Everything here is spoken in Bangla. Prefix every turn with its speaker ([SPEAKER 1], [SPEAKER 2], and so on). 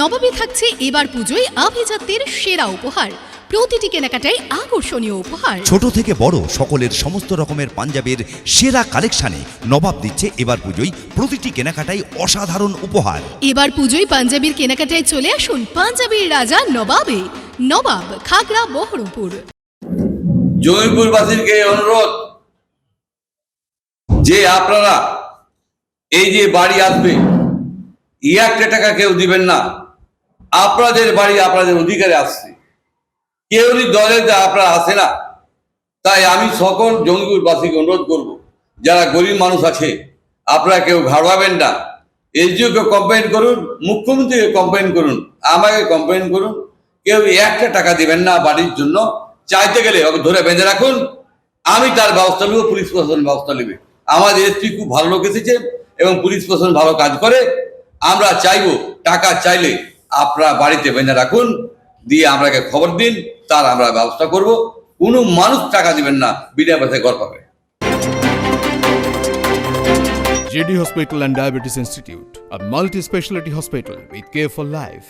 [SPEAKER 1] নবমী থাকছে এবার পুজোয় আভিজাত্যের সেরা উপহার। প্রতিটি কেনাকাটায় আকর্ষণীয় উপহার।
[SPEAKER 2] ছোট থেকে বড় সকলের সমস্ত রকমের পাঞ্জাবের সেরা কালেকশানে নবাব দিচ্ছে এবার পুজোয় প্রতিটি কেনাকাটায় অসাধারণ উপহার।
[SPEAKER 1] এবার পুজোয় পাঞ্জাবির কেনাকাটায় চলে আসুন পাঞ্জাবির রাজা নবাবে। নবাব খাগড়া বহরমপুর।
[SPEAKER 3] জমিপুরবাসীকে অনুরোধ যে আপনারা এই যে বাড়ি আসবে ই টাকা কেউ দিবেন না। আপনাদের বাড়ি আপনাদের অধিকারে আসছে। কেউ দলের আপনারা আসে না, তাই আমি সকল জঙ্গিপুরবাসীকে অনুরোধ করব, যারা গরিব মানুষ আছে, আপনারা কেউ ঘাড়াবেন না। এসডিওকে কমপ্লেন করুন, মুখ্যমন্ত্রীকে কমপ্লেন করুন, আমাকে কমপ্লেন করুন। কেউ একটা টাকা দিবেন না বাড়ির জন্য, চাইতে গেলে ওকে ধরে বেঁধে রাখুন। আমি তার ব্যবস্থা নেব, পুলিশ প্রশাসন ব্যবস্থা নেবে। আমাদের এসপি খুব ভালো লোক এসেছে এবং পুলিশ প্রশাসন ভালো কাজ করে। আমরা চাইব, টাকা চাইলে আপনারা বাড়িতে বেঁধে রাখুন দিয়ে আমরাকে খবর দিন তার আমরা ব্যবস্থা করব কোনো মানুষ টাকা দিবেন না বিনা পয়সায় ঘর পাবে
[SPEAKER 4] JD Hospital and Diabetes Institute, a multi specialty hospital with care for life.